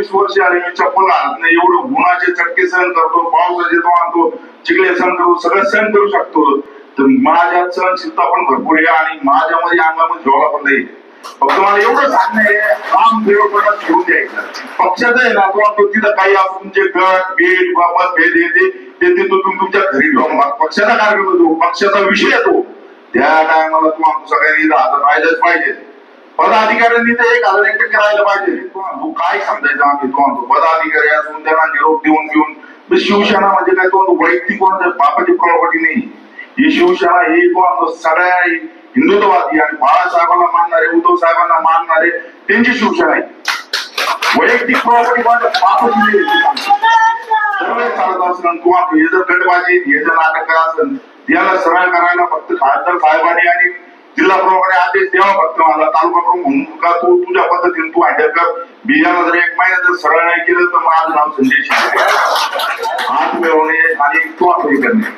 वीस वर्ष आले मी चप्पल घालत नाही एवढं उन्हाचे चटके सहन करतो पावसाचे तो आणतो चिखले सहन करू सगळं सहन करू शकतो. तर माझ्या सहनशीलता पण भरपूर आहे आणि माझ्यामध्ये अंगामध्ये झोला पण नाही. फक्त मला एवढं सांगणं आहे राम देवपणा ठेवून द्यायचं पक्षाचं आहे ना तो आणतो तिथं काही आपण जे गट भेद बाबत भेद येते ते ते तो तुम्ही तुमच्या घरी घेऊन पक्षाचा कार्यक्रम होतो पक्षाचा विषय येतो त्या टायमाला तू आमचं सगळ्यांनी इथं राहिलंच पाहिजे. पदाधिकाऱ्यांनी तर एक हजार करायला पाहिजे. तू काय समजायचं आम्ही? तू म्हणतो पदाधिकारी असून त्यांना निरोप देऊन घेऊन शिवसेना म्हणजे काय? तो वैयक्तिक कोण? बापाची प्रॉपर्टी नाही. ही शिवसेना ही कोण? सगळ्या हिंदुत्ववादी आणि बाळासाहेबांना मानणारे उद्धव साहेबांना मानणारे त्यांची शिवसेना आहे. वैयक्तिक प्रॉपर्टी माझ्या चालत असेल तू हे जर गटबाजी हे जर नाटक असेल याला सरळ करायला फक्त खासदार साहेबांनी आणि जिल्हा प्रमुखाने आदेश द्यावा फक्त मला तालुका प्रमुख म्हणून का तू तुझ्या पद्धतीने तू हँडल कर. बियाला जर एक महिना जर सरळ नाही केलं तर माझं नाव संजय शिंदे हात मिळवणे आणि तो हे करणे.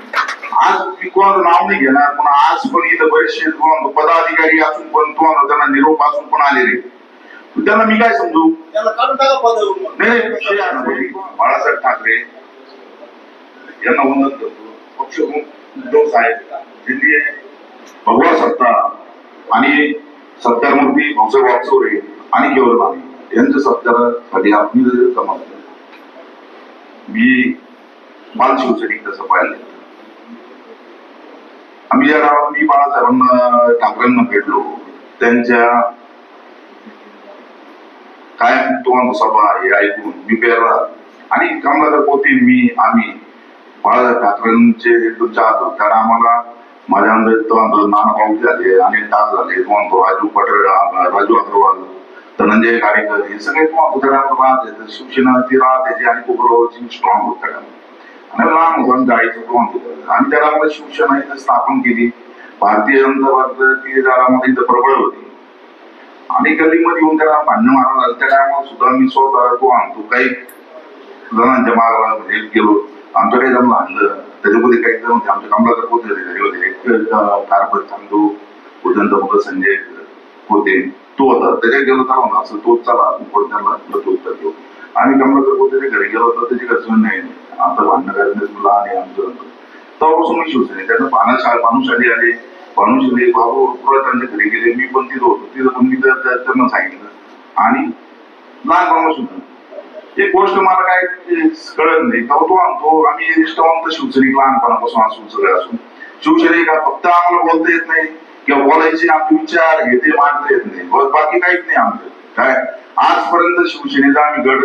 आज मी कोणाचं नाव नाही घेणार पण आज पण इथं बरेचसे पदाधिकारी असून पण तो त्यांना निरोप असून पण आलेले. त्यांना मी काय समजू. नाही बाळासाहेब ठाकरे यांना वंदन करतो. पक्ष उद्धव साहेब. दिल्ली भगवा सत्ता. आणि सत्तारमूर्ती भाऊसाहेब वागचौरे आणि केवळ माने यांचं सत्कारसाठी आपण समाज मी बाल शिवसैनिक तसं पाहिलं. आम्ही ज्या गावात मी बाळासाहेबांना ठाकरेंना भेटलो त्यांच्या काय तो सभा हे ऐकून मी पेरला आणि कमलाकर पोते मी आम्ही बाळासाहेब ठाकरेंचे जो चाहतो कारण आम्हाला माझ्या अंदाज तो म्हणतो नाना भाऊ झाले अनिल टाक झाले तो म्हणतो राजू पटेल राजू अग्रवाल धनंजय गाडेकर हे सगळे तो म्हणतो राहते तर शिवसेना ती राहते आणि कोपरगावची स्ट्रॉंग होत आणि लहान मुलांना जायचं तो म्हणतो आणि त्याला मला शिवसेना इथं स्थापन केली. भारतीय जनता पार्टी दारामध्ये इथं प्रबळ होती. आणि गल्लीमध्ये येऊन त्याला भांडणं मारायला लागलं. त्या टायमाला सुद्धा मी स्वतः तो आणतो. काही जणांच्या मागाला म्हणजे गेलो. आमच्याकडे जण आणलं त्याच्यामध्ये काही जण आमच्या कमलाकर होते घरी होते. एक कारभार चांदू उदंत मुलं संजय होते. तो होता त्याच्यात गेलो तर ना असं तोच चला आपण त्यांना उत्तर देऊ. आणि कमलाकर होते घरी गेलो होता त्याची कसं नाही. आता भांडणं करायचं तुला आणि आमचं तेव्हापासून मी शिवसेने त्यांना पाहण्याच्या पानुशाली आले. पानुशाली बाबू परत त्यांच्या घरी गेले. मी पण तिथं होतो. तिथं पण मी त्यांना सांगितलं. आणि लहान सुद्धा. एक गोष्ट मला काय कळत नाही. तेव्हा तो आणतो आम्ही निष्ठावंत शिवसैनिक लहानपणापासून असून सगळे असून शिवसैनिक हा फक्त आम्हाला बोलता येत नाही किंवा बोलायचे आपले विचार हे ते मांडता येत नाही. बस बाकी काहीच नाही आमचं. काय? आजपर्यंत शिवसेनेचा आम्ही गड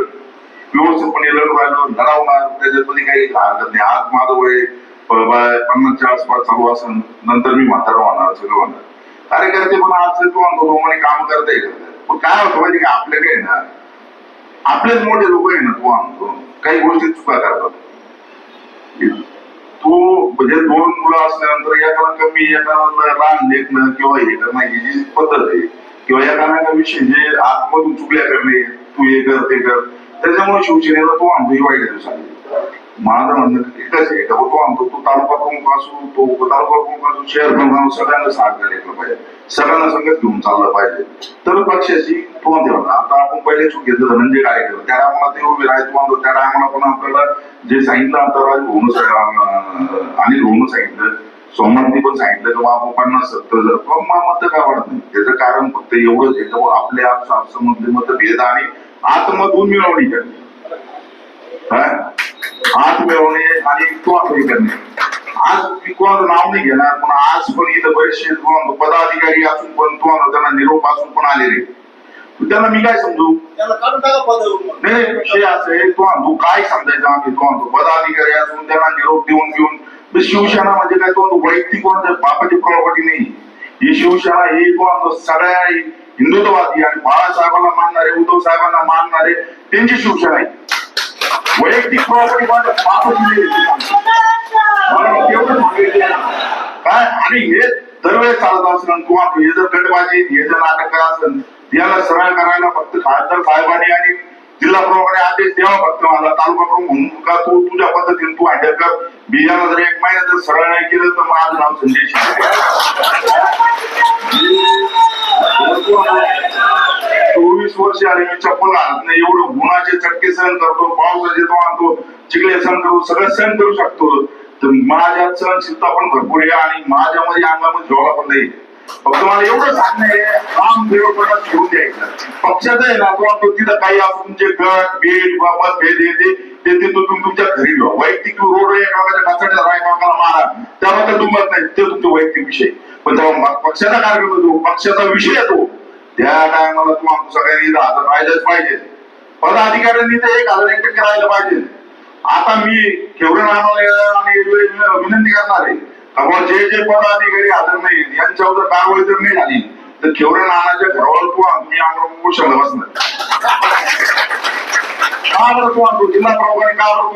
व्यवस्थितपणे लढू राहिलो लढवणार त्याच्यामध्ये काही हरकत नाही. आज माझं वय पन्नास पन्नासच्या आसपास चालू असेल नंतर मी म्हातारा होणार सगळं होणार. कार्यकर्ते पण आज तो म्हणतो काम करताय. करताय पण काय होतं माहिती का? आपल्याकडे ना आपलेच मोठे लोक आहे ना तो आणतो काही गोष्टी चुका करतात. तो म्हणजे दोन मुलं असल्यानंतर एकाला कमी एकाला लहान लेखणं किंवा हे करणं ही जी पद्धत आहे किंवा एकाला विषय जे आतमधून चुकल्या करणे तू हे कर ते कर. त्याच्यामुळे शिवसेनेला तो आणतो ही वाईट दिवसांनी माझं म्हणणं एकच आहे. तो आणतो तो तालुका प्रमुख असू तो तालुका प्रमुख असू शहर प्रमुख असू सगळ्यांना साथ लेखलं पाहिजे म्हणजे सगळ्यांना संगत घेऊन चाललं पाहिजे. तर पक्षाची तो म्हणते आता आपण पहिले चूक घेतलं धनंजय कार्यक्रम त्या टायमाला ते उभे राहायचं त्या टायमाला पण आपल्याला जे सांगितलं आता राज अनिल होऊन सांगितलं सोमवारी पण सांगितलं की बाबा पन्नास सत्तर जर पण मत काय वाटत नाही? त्याचं कारण फक्त एवढंच आहे की आपले आपल्या आपसामधले मतभेद आणि आत्मधून मिळवणी करणे. काय? हात मिळवणे आणि तो हे करणे. आज कोणाचं नाव नाही घेणार पण आज पण इथं बरेचसे पदाधिकारी असून पण तो त्यांना निरोप असून पण आलेले. त्यांना मी काय समजू. नाही विषय असं आहे तो तू काय समजायचं आम्ही तो पदाधिकारी असून त्यांना निरोप देऊन घेऊन शिवसेना म्हणजे काय? तो वैयक्तिक कोणाच्या बापाची प्रॉपर्टी नाही. ही शिवसेना ही कोण सगळ्या हिंदुत्ववादी आणि बाळासाहेबांना मानणारे उद्धव साहेबांना मानणारे त्यांची शिवसेना आहे. वैयक्तिक प्रॉपर्टी माझ्या मला. काय? आणि हे दरवेळेस चालत असेल किंवा हे जर गटबाजी हे जर नाटक असेल याला सरळ करायला फक्त खासदार साहेबांनी आणि जिल्हा प्रमुखाने आदेश द्यावा फक्त मला तालुका प्रमुख म्हणून का तू तुझ्या पद्धतीने तू हँडल कर? बियाला जर एक महिना जर सरळ नाही केलं तर माझं नाव संजय शिंदे. चोवीस वर्ष आले मी चप्पल घालत नाही एवढं उन्हाचे चटके सहन करतो पावसाचे तो आणतो चिखले सहन करतो सगळं सहन करू शकतो. तर माझ्या सहनशीलता पण भरपूर आहे आणि माझ्यामध्ये अंगामध्ये झोला पण नाही फक्त मला एवढं सांगणं आहे काम देवपणा घेऊन द्यायचं. पक्षाचं आहे ना तो तो तिथं काही असं तुमचे गट भेट बाबत भेद हे ते ते ते तो तुम्ही तुमच्या घरी घ्या वैयक्तिक रोड एकामेकाच्या कचड्या राय कामाला मारा. त्याबद्दल तुम्हाला नाही ते तुमचे वैयक्तिक विषय पण जेव्हा पक्षाचा कार्यक्रम होतो पक्षाचा विषय येतो त्या टायमाला तुम्हाला सगळ्यांनी इथं हजर राहिलंच पाहिजे. पदाधिकाऱ्यांनी तर एक हजार एक टक्के राहिलं पाहिजे. आता मी केवढं नावाला आणि विनंती करणार आहे. का जे जे पदाधिकारी हजर नाही यांच्यावर कारवाई जर नाही झाली. तर केवढ्या नानाच्या घरावर तू मी आम्हाला उपोषणाला बसणार. का बरं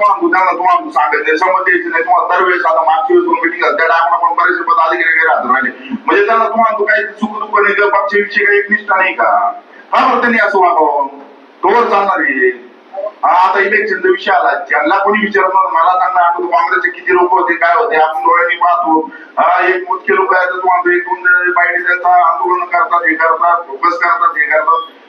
बरं सांगायचं नाही तुम्हाला दरवेळेस आता वेळेस मिटिंग त्या टायमाला पण बरेचसे पदाधिकारी राहिले म्हणजे त्यांना तू काही सुख दुःख नाही का पक्षाविषयी काही एकनिष्ठा नाही का का बरं त्यांनी असं वागावं तोवर चालणार आहे आता इलेक्शनचा विषय आला त्यांना कोणी विचारणार मला त्यांना आठवतो काँग्रेसचे किती लोक होते काय होते आपण डोळ्यांनी पाहतो हा एक मोजके लोक आहेत तुम्हाला एक दोन बाईट त्यांचा आंदोलन करतात हे करतात फोकस करतात हे करतात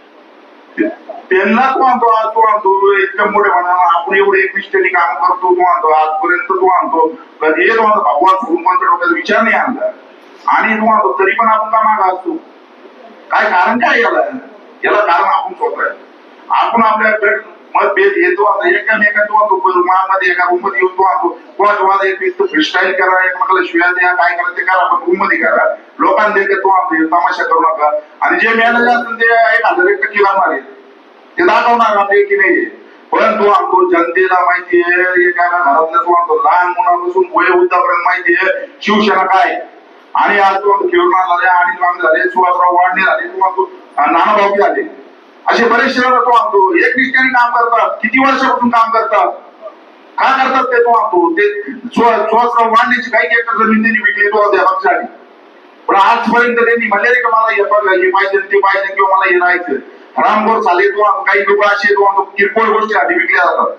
ते- त्यांना तो आणतो आज तो आणतो इतकं मोठे म्हणा आपण एवढे एकनिष्ठेने काम करतो तो आणतो आजपर्यंत तो आणतो कधी तो आणतो भगवान सोडून पण डोक्यात विचार नाही आणला. आणि तो आणतो तरी पण आपण का मागा असतो काय कारण काय याला? याला कारण आपण स्वतः आहे आपण आपल्याकडे मतभेद येतो आता एकामेका तो आणतो मध्ये एका रूममध्ये येऊन तो आणतो कोणाच्या वाद येत एक फ्रीस्टाईल करा एकमेकाला शिव्या द्या काय करा ते करा पण रूममध्ये करा. लोकांना देते तो आणतो तमाशा करू नका. आणि जे मॅनेजर असतील ते एक हजार एक टक्के लागणार आहे. ते दाखवणार आपले की नाही. पण तो आणतो जनतेला माहिती आहे एका घरातल्या तो लहान मुलापासून वय वृद्धापर्यंत माहिती आहे शिवसेना काय? आणि आज तो केवळ झाले आणि मांग झाले सुभाषराव वाढणे झाले तो आणतो नाना भाऊकी झाले असे बरेचसे तो आणतो एक निष्ठाने काम करतात किती वर्षापासून काम करतात? का करतात ते तो आणतो ते सुभाषराव वाढण्याची काही एकर जमीन त्यांनी विकली तो त्या पक्षाने. पण आजपर्यंत त्यांनी म्हणले का मला हे पाहिजे ते पाहिजे किंवा मला हे राहायचं रामगोर चाले तो काही लोक असे तो किरकोळ गोष्टी आधी विकल्या जातात.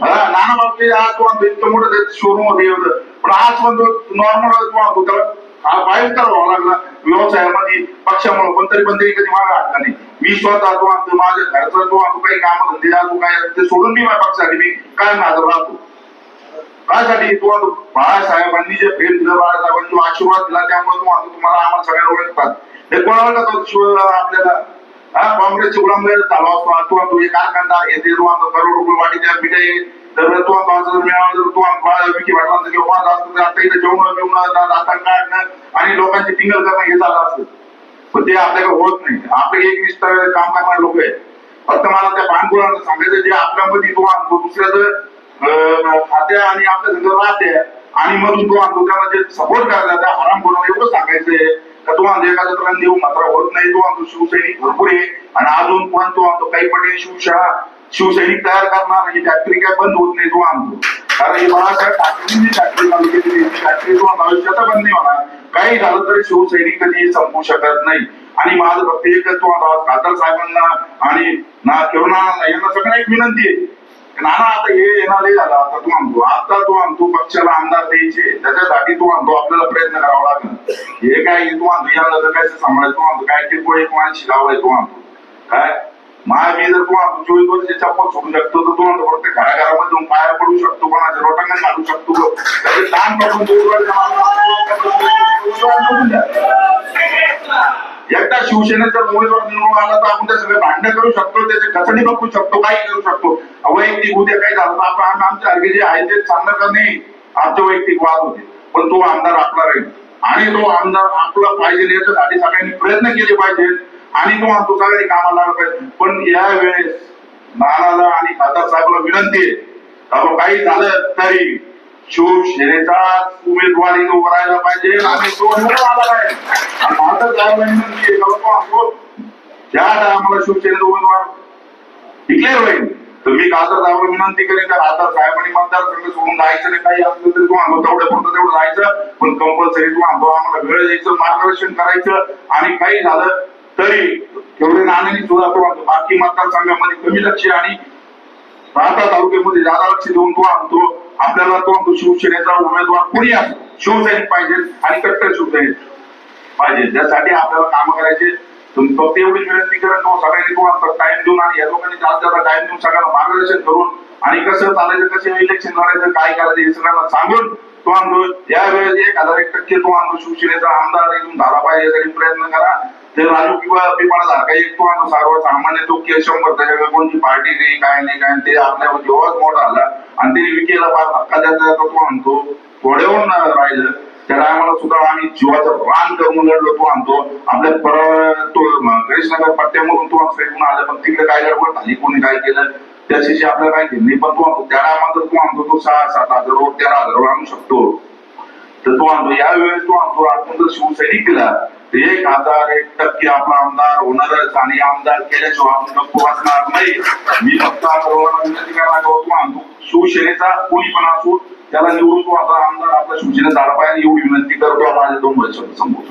नाना बाबती आज तुम्हाला इतकं मोठं शोरूममध्ये एवढं पण आज पण तो नॉर्मल तुम्हाला आणतो त्याला हा बाहेर लागला व्यवसायामध्ये पक्षामुळे पण तरी पण तरी कधी मागे हाटला नाही. मी स्वतः तो आणतो माझ्या घरचा तो आणतो काही काम धंदे जातो काय ते सोडून मी माझ्या पक्षासाठी मी काय माझं राहतो. त्यासाठी तो बाळासाहेबांनी जे प्रेम दिलं बाळासाहेबांनी जो आशीर्वाद दिला त्यामुळे तो तुम्हाला आम्हाला सगळ्यांना ओळखतात. हे कोणाला आपल्याला? हा काँग्रेसचे गुलाम चालू असतो तू आणतो हे कारखानदार हे ते तो आणतो करोड रुपये वाटी द्या मिठाई तर तू आणतो असं जर मिळालं तर विकी वाटला किंवा माझं असतं तर आता इथे जेवण बिवणं दाता काढणं आणि लोकांची टिंगल करणं हे झालं असतं पण ते आपल्याकडे होत नाही. आपले एक निष्ठ काम करणारे लोक आहेत. फक्त मला त्या पानगुळांना सांगायचं जे आपल्यामध्ये तो आणतो दुसऱ्याचं अं, खात्या आणि आपल्या संग राहते. आणि मधून तो आणतो त्यांना जे सपोर्ट करायचा त्या हराम करून एवढं सांगायचंय का तो आमच्या एखाद्या तऱ्हेने देऊ मात्र होत नाही. तो आमचा शिवसैनिक भरपूर आहे. आणि अजून पण तो आणतो काही पटेल शिवशाळा शिवसैनिक तयार करणार ही फॅक्टरी काय बंद होत नाही तो आमचं. कारण ही बाळासाहेब ठाकरेंनी फॅक्टरी चालू केली फॅक्टरी तो आणतो बंद नाही होणार. काही झालं तरी शिवसैनिक कधी संपू शकत नाही. आणि माझं फक्त एकच तो आता खासदार साहेबांना आणि ना किरणा यांना सगळ्यांना एक विनंती आहे. नाना आता हे येणार नाही झालं. आता तू आणतो आता तू आणतो पक्षाला आमदार द्यायचे. त्याच्यासाठी तू आणतो आपल्याला प्रयत्न करावा लागेल. हे काय तू आणतो याला तर काय सांभाळायचं तू आणतो काय किरकोळ एक माणशी लावाय तू आणतो काय? मा मी जर तू आणतो चोवीस वर्ष चप्पल सोडू शकतो तर तू आणतो फक्त घराघरामध्ये जाऊन पाया पडू शकतो कोणाच्या रोटांना घालू शकतो त्याचे लहानपासून शिवसेनेचा उमेदवार निवडून आला तर आपण त्या सगळे भांडण करू शकतो त्याचे कचडी बघू शकतो काही करू शकतो. वैयक्तिक उद्या काही झालं आपण आम्ही आमचे सारखे जे आहे ते सांगणार का नाही. आमचे वैयक्तिक वाद होते. पण तो आमदार आपला राहील. आणि तो आमदार आपला पाहिजे याच्यासाठी सगळ्यांनी प्रयत्न केले पाहिजे. आणि तो तो सगळ्यांनी कामाला लागला पाहिजे. पण या वेळेस नानाला आणि खासदार साहेबांना विनंती आहे. काही झालं तरी शिवसेनेचा उमेदवारी उभं राहायला पाहिजे. आणि तो निवडून आला पाहिजे आणि माझं काय म्हणणं ज्या टायमाला शिवसेनेचा उमेदवार डिक्लेअर होईल तर मी खासदार साहेबांना विनंती करेन का खासदार साहेबांनी मतदारसंघ सोडून जायचं नाही. काही असलं तरी तू आणतो तेवढ्या तेवढं जायचं. पण कंपल्सरी तू आम्हाला वेळ द्यायचं मार्गदर्शन करायचं. आणि काही झालं तरी तेवढे नाण्याने सुद्धा तो आणतो बाकी मतदारसंघामध्ये कमी लक्ष आणि राहता तालुक्यामध्ये जादा लक्ष देऊन तो आणतो आपल्याला तो शिवसेनेचा उमेदवार कोणी असो शिवसैनिक पाहिजे आणि कट्टर शिवसैनिक पाहिजे. त्यासाठी आपल्याला काम करायचे तुम्ही फक्त एवढी विनंती करत हो, सगळ्यांनी तुम्हाला टाइम देऊन आणि या लोकांनी जास्त जास्त टाइम देऊन सगळ्यांना मार्गदर्शन करून आणि कसं चालायचं कसं इलेक्शन लढायचं काय करायचं हे सगळ्यांना सांगून तो आंदोलन यावेळेस एक हजार एक टक्के तो आंदोलन शिवसेनेचा आमदार इथून झाला पाहिजे यासाठी प्रयत्न करा. ते राजू किंवा पिपाळा सारखा एक तो आमदार सर्वसामान्य तो के शंभर त्याच्याकडे कोणती पार्टी नाही काय नाही काय ते आपल्या जेव्हाच मोठा आला. आणि ते विकेला फार धक्का द्यायचा देता तो आणतो थोड्याहून राहिलं. त्या टायमाला सुद्धा आम्ही जीवाचं रान करून लढलो तो आणतो आपल्या पर तो गणेशनगर पट्ट्यामधून तो फेकून आला पण तिकडे काय गडबड झाली कोणी काय केलं? त्याच्याशी आपल्याला काय घेणे पण तो आणतो त्या टायमाला तो आणतो तो सहा सात हजार तेरा हजार आणू शकतो. तर तो आणतो या वेळेस तो आणतो आपण जर शिवसैनिक दिला एक हजार एक टक्के आपला आमदार होणारच आणि आमदार केल्याशिवाय आपण गप्प वाचणार नाही. मी फक्त सर्वांना विनंती करणार शिवसेनेचा कोणी पण असो त्याला निवडून तो आता आमदार आपल्या शिवसेनेत झाला पाहिजे एवढी विनंती करतो. माझ्या दोन वर्ष संपवतो.